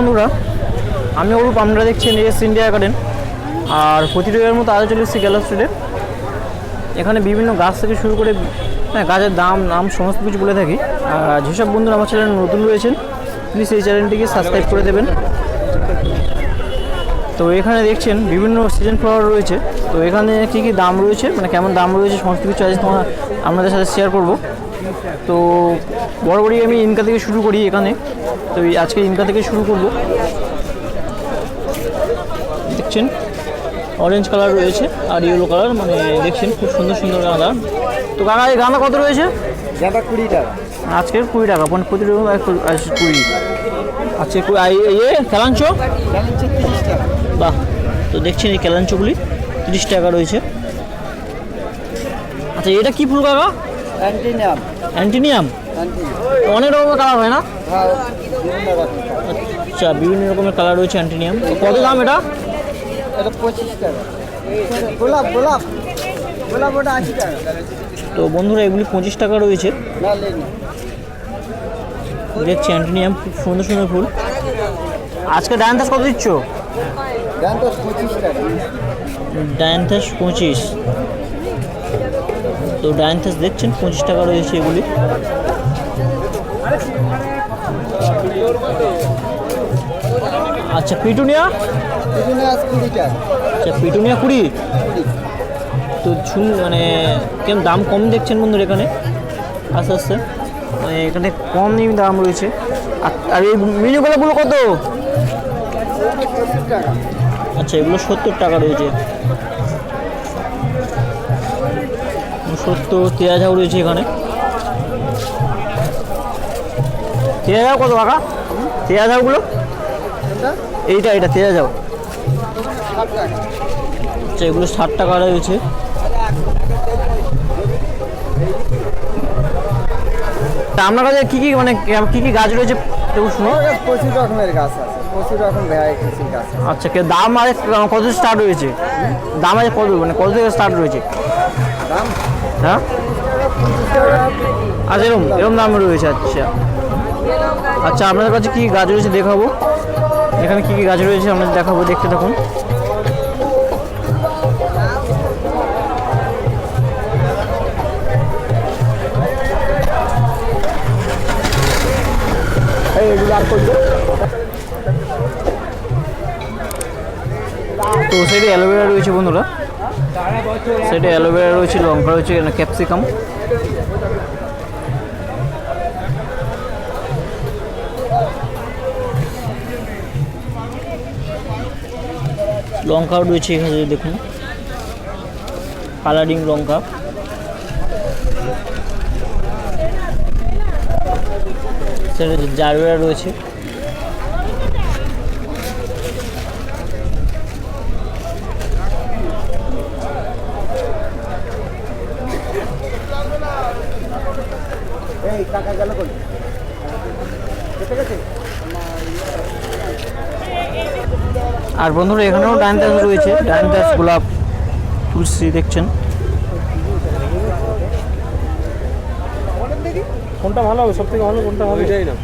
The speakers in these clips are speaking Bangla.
বন্ধুরা, আমি অরূপ, আপনারা দেখছেন এস ইন্ডিয়া গার্ডেন আর প্রতিটার মতো আরও চলে এসেছি গ্যালাস স্ট্রিটে এখানে বিভিন্ন গাছ থেকে শুরু করে হ্যাঁ গাছের দাম, নাম, সমস্ত কিছু বলে থাকি। আর যেসব বন্ধুরা আমার চ্যানেল নতুন রয়েছেন প্লিজ এই চ্যানেলটিকে সাবস্ক্রাইব করে দেবেন। তো এখানে দেখছেন বিভিন্ন সিজন ফ্লাওয়ার রয়েছে। তো এখানে কী কী দাম রয়েছে মানে কেমন দাম রয়েছে, সমস্ত কিছু আজ তোমার আপনাদের সাথে শেয়ার করব। তো বরাবরই আমি ইনকা থেকে শুরু করি এখানে। তো এই আজকে ইনকা থেকে শুরু করব। দেখছেন? অরেঞ্জ কালার রয়েছে আর ইয়েলো কালার মানে দেখছেন খুব সুন্দর সুন্দর গাঁদা। তো কাকা এই গাঁদা কত রয়েছে? গাঁদা কুড়ি টাকা। আজকের কুড়ি টাকা মানে প্রতি রকম কুড়ি। এই- ইয়ে টাকা। বাহ তো দেখছেন এই ক্যালাঞ্চোগুলি তিরিশ টাকা রয়েছে। আচ্ছা এটা কি ফুল কাকা? অ্যান্টিনিয়াম। অ্যান্টিনিয়াম? অনেক রকমের কালার হয় না? হ্যাঁ আচ্ছা বিভিন্ন রকমের কালার রয়েছে অ্যান্টিনিয়াম। তো কত দাম এটা? এটা পঁচিশ টাকা। গোলাপ গোলাপ। গোলাপ ওটা আশি টাকা। তো বন্ধুরা এগুলি পঁচিশ টাকা রয়েছে। দেখছি অ্যান্টিনিয়াম খুব সুন্দর সুন্দর ফুল। আজকে ডায়ান্থাস কত দিচ্ছ? তো পঁচিশ টাকা। ডায়ান্থাস পঁচিশ। তো ডায়ান্থাস দেখছেন, পঁচিশ টাকা রয়েছে এগুলি। আচ্ছা পিটুনিয়া? আচ্ছা পিটুনিয়া কুড়ি। তো শুন মানে কেমন দাম কম দেখছেন বন্ধুরা এখানে? আস্তে আস্তে। মানে এখানে কম দামি রয়েছে। আর- এই মিনি গোলাপগুলো কত? আচ্ছা এগুলো সত্তর টাকা রয়েছে। সত্তর তেরা ঝাউ রয়েছে এখানে। তেরা ঝাউ কত টাকা তেরা ঝাউগুলো এইটা এইটা তেরা ঝাউ আচ্ছা এগুলো ষাট টাকা রয়েছে। তা আপনার কাছে কী কী মানে কী কী গাছ রয়েছে? একটু শুনো। প্রচুর রকমের গাছ আছে প্রচুর রকম ভ্যারাইটিসের গাছ আচ্ছা কে দাম আরে কত স্টার্ট হয়েছে? দাম আছে কত মানে কত থেকে স্টার্ট রয়েছে দাম হ্যাঁ? আচ্ছা এরকম এরকম দাম রয়েছে আচ্ছা। আচ্ছা আপনাদের কাছে কী গাছ রয়েছে দেখাবো? এখানে কী কী গাছ রয়েছে আপনাদের দেখাবো, দেখতে থাকুন। তো সেটা অ্যালোভেরা রয়েছে বন্ধুরা। সেটা অ্যালোভেরা রয়েছে লঙ্কা রয়েছে ক্যাপসিকাম? লঙ্কাও রয়েছে এখানে দেখুন। কালারিং লঙ্কা। সেটা জারবেরা রয়েছে। এই টাকা গেল আর বন্ধুরা এখানেও ডায়ান্টাস রয়েছে। ডায়ান্টাস গোলাপ তুলসী দেখছেন। কোনটা ভালো হবে? সব থেকে ভালো কোনটা হবে? এটাই না।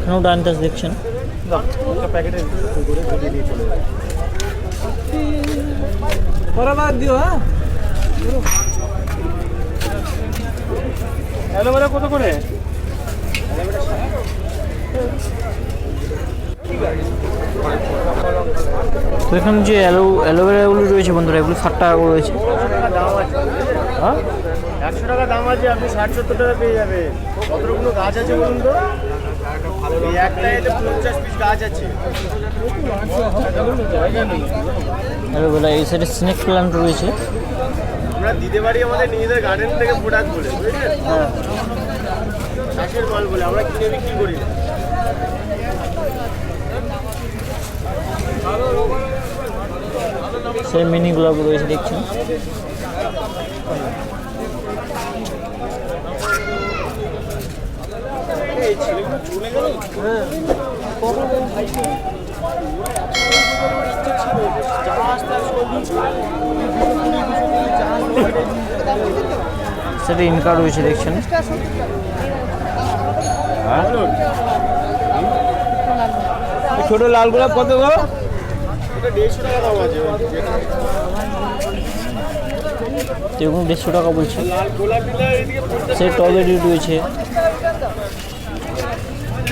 এখানেও ডায়ান্টাস দেখছেন। প্যাকেটে যাবে বরাবর দিও হ্যাঁ অ্যালোভেরা কত করে তো যে অ্যালো অ্যালোভেরাগুলো রয়েছে বন্ধুরা, এগুলো ষাট টাকা করে রয়েছে। হ্যাঁ? একশো টাকা দাম আছে, আপনি ষাট, সত্তর টাকা পেয়ে যাবেন। কতগুলো গাছ আছে বলুন তো? এই একটা এতে পঞ্চাশ পিস গাছ আছে। অ্যালোভেরা এই সাইডে স্নেক প্লান্ট রয়েছে। আমরা দিতে পারি আমাদের নিজেদের গার্ডেন থেকে প্রোডাক্ট বলে বুঝলেন চাষের মাল বলে আমরা কিনে বিক্রি করি। সেই মিনি গোলাপ রয়েছে দেখছেন এই ছেলেগুলো চলে গেল যারা আসতে আসতে সেটা ইনকা রয়েছে দেখছেন। ছোট লাল গোলাপ কত গো? দেড়শো টাকা দাম আছে এরকম দেড়শো টাকা বলছে সে টবেরি রয়েছে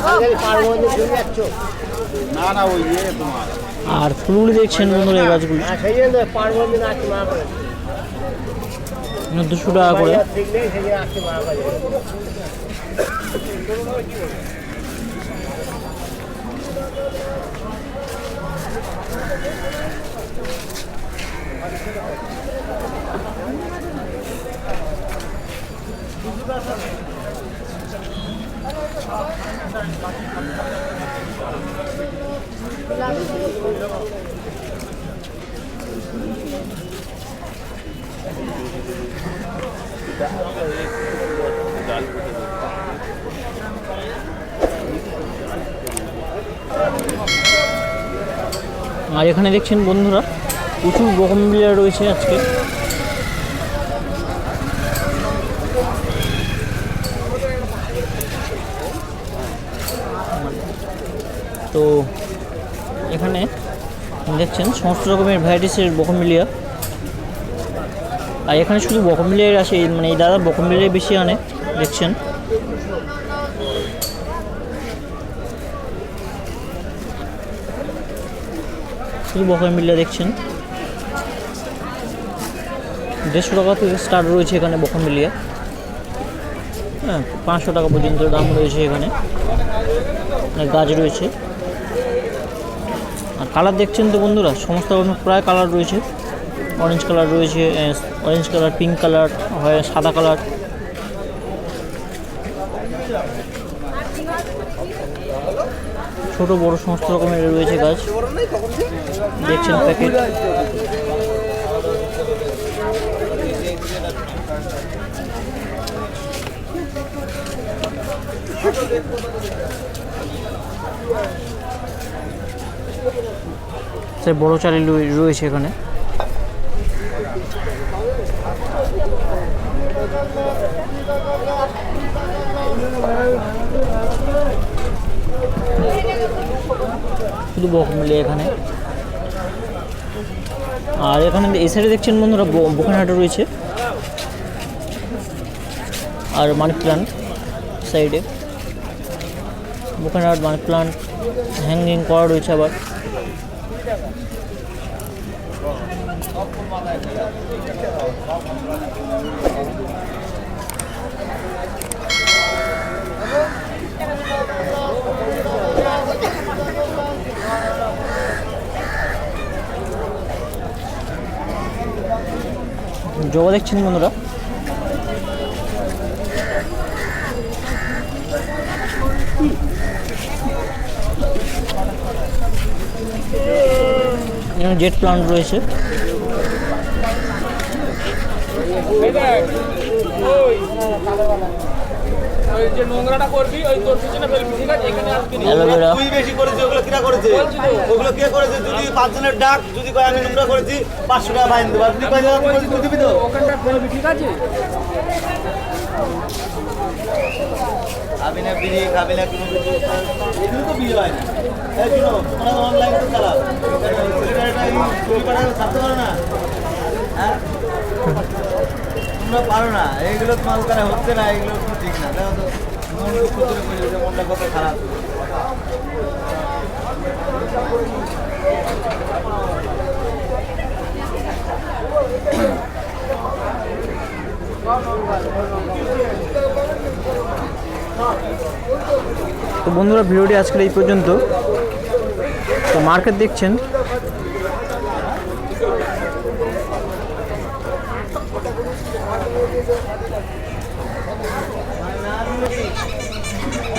খালি পারব না চলে যাচ্ছ না না ওই ইয়ে তোমার আর ফুলগুলি দেখছেন বন্ধুরা এই গাছগুলি। দুশো টাকা করে। ঠিক নেই সেই জন্য আসছি মা করে আর এখানে দেখছেন বন্ধুরা, প্রচুর বকমবিলিয়া রয়েছে আজকে। তো এখানে দেখছেন সমস্ত রকমের ভ্যারাইটিসের বকমবিলিয়া আর এখানে শুধু বকমবিলিয়ার আসে মানে এই দাদা বকমবিলিয়া বেশি আনে, দেখছেন। শুধু বকমবিলিয়া দেখছেন। দেড়শো টাকা থেকে স্টার্ট রয়েছে এখানে বকমবিলিয়া হ্যাঁ পাঁচশো টাকা পর্যন্ত দাম রয়েছে এখানে। অনেক গাছ রয়েছে। আর কালার দেখছেন তো বন্ধুরা, সমস্ত রকমের প্রায় কালার রয়েছে। অরেঞ্জ কালার রয়েছে অরেঞ্জ কালার পিঙ্ক কালার হয় সাদা কালার ছোট বড় সমস্ত রকমের রয়েছে গাছ। দেখছেন প্যাকেট সে বড় চালি রয়েছে এখানে। শুধু বক মিলে এখানে। আর এখানে এই সাইডে দেখছেন বন্ধুরা বোকানহাটা রয়েছে। আর মানি প্লান্ট সাইডে বোকানহাট মানি প্লান্ট হ্যাঙ্গিং করা রয়েছে আবার। জবা দেখছেন বন্ধুরা এখানে জেট প্লান্ট রয়েছে ওই যে নোংরাটা করবি ওই তোর পিছনে ফেলবি ঠিক আছে? এখানে আসবি তুই বেশি করেছে ওগুলো কিরা করেছে? ওগুলো কে করেছে? যদি পাঁচজনের ডাক যদি কয় আমি নোংরা করেছি পাঁচশো টাকা ফাইন দেবো। আপনি কয় টাকা তুই দিবি তো? ওখানটা ফেলবি ঠিক আছে? খাবি না বিড়ি খাবি না কোনো কিছু। এগুলো তো বিয়ে হয় না। এই শুনো তোমরা অনলাইন তো চালাও। ছাড়তে পারো না? হ্যাঁ? তোমরা পারো না। এইগুলো তোমার ওখানে হচ্ছে না, এগুলো তো ঠিক না। তো মন মনটা কত খারাপ। তো বন্ধুরা, ভিডিওটি আজকের এই পর্যন্ত। তো মার্কেট দেখছেন।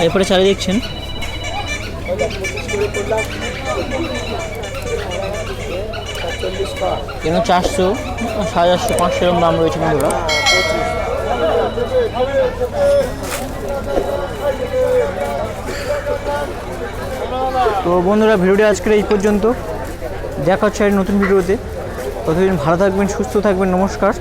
এরপরে চালিয়ে দেখছেন। এখানে চারশো, সাড়ে চারশো, পাঁচশো এরকম দাম রয়েছে বন্ধুরা। তো বন্ধুরা, ভিডিওটি আজকের এই পর্যন্ত। দেখা হচ্ছে আর নতুন ভিডিওতে। ততদিন ভালো থাকবেন, সুস্থ থাকবেন, নমস্কার।